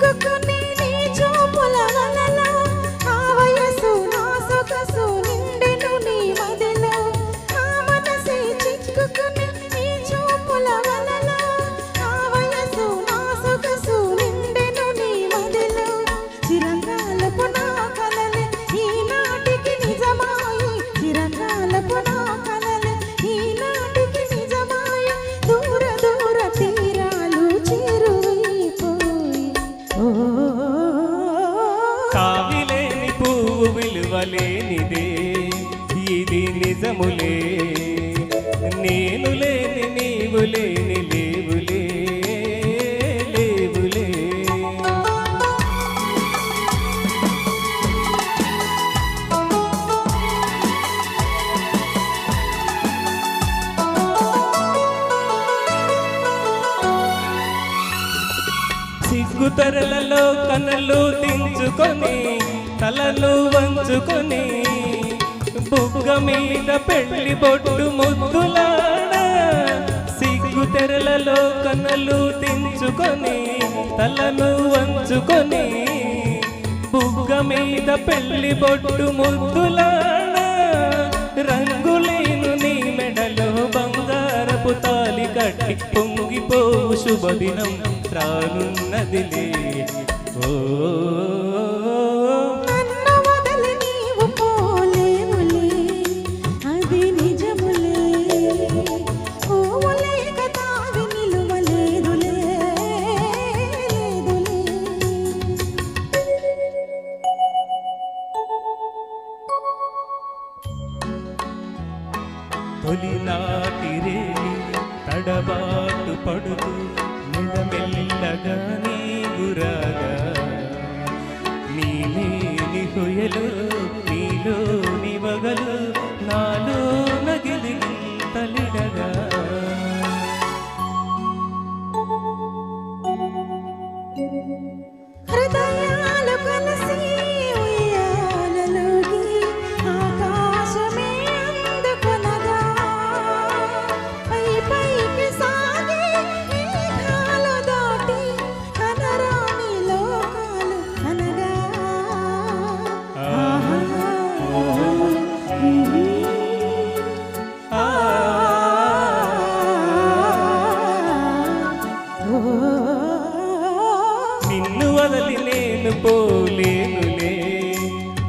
go. విలువలేనిదే. ఇది నిజములే. నేను లేని నీవు లేని లేవులే. లేవులే కనలు దించుకొని తలలు వంచుకొని బుగ్గ మీద పెళ్ళి బొట్టు ముద్దులాడ సిగ్గు తెరలలో కనులు దించుకొని తలను వంచుకొని బుగ్గ మీద పెళ్ళి బొట్టు ముద్దులాడ రంగులేను నీ మెడలో బంగారపు తాలి కట్టి పొంగిపోవు శుభదినం రానున్నదిలే. ఓ తొలినాటిరేణి తడబాటు పడుతూ నిడమెల్లగా మెల్లమెల్లగా నీగురాగా నీలేని హుయలో